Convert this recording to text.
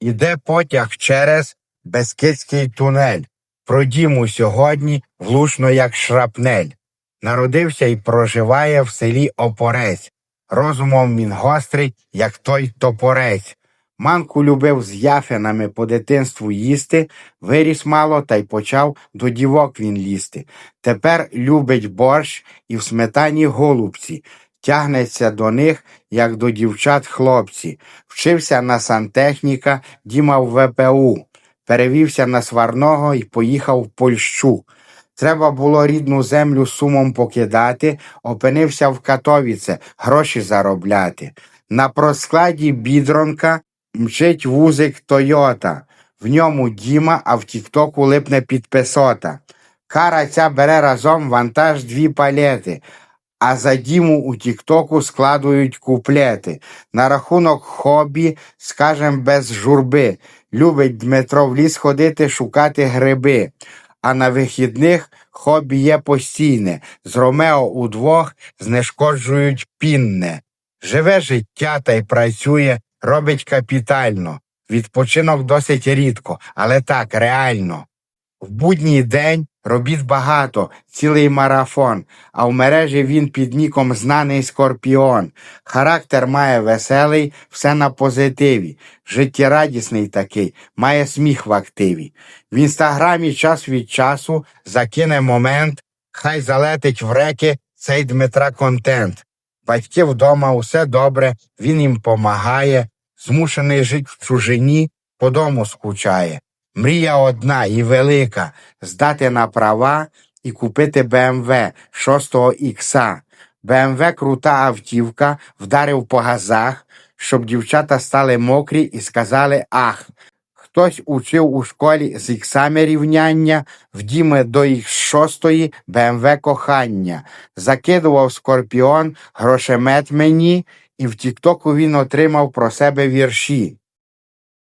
Іде потяг через Бескидський тунель. Пройдімо сьогодні влучно, як шрапнель. Народився і проживає в селі Опорець. Розумом він гострий, як той топорець. Манку любив з яфинами по дитинству їсти, виріс мало та й почав до дівок він лізти. Тепер любить борщ і в сметані голубці, тягнеться до них, як до дівчат хлопці. Вчився на сантехніка, Діма в ВПУ. Перевівся на сварного і поїхав в Польщу. Треба було рідну землю сумом покидати, опинився в Катовіце, гроші заробляти. На проскладі бідронка мчить вузик Тойота. В ньому Діма, а в Тіктоку липне підписота. Кара ця бере разом вантаж дві палети, а за Діму у Тіктоку складують куплети. На рахунок хобі, скажем, без журби. Любить Дмитро в ліс ходити, шукати гриби. А на вихідних хобі є постійне. З Ромео удвох знешкоджують пінне. Живе життя та й працює, робить капітально. Відпочинок досить рідко, але так, реально. В будній день робіт багато, цілий марафон, а в мережі він під ніком знаний Скорпіон. Характер має веселий, все на позитиві. Життєрадісний такий, має сміх в активі. В інстаграмі час від часу закине момент, хай залетить в реки цей Дмитра контент. Батьки вдома усе добре, він їм помагає, змушений жить в чужині, по дому скучає. Мрія одна і велика здати на права і купити БМВ 6-го ікса. БМВ крута автівка, вдарив по газах, щоб дівчата стали мокрі і сказали ах. Хтось учив у школі з іксами рівняння, в Діми до їх шостої БМВ кохання. Закидував скорпіон, грошемет мені, і в Тіктоку він отримав про себе вірші.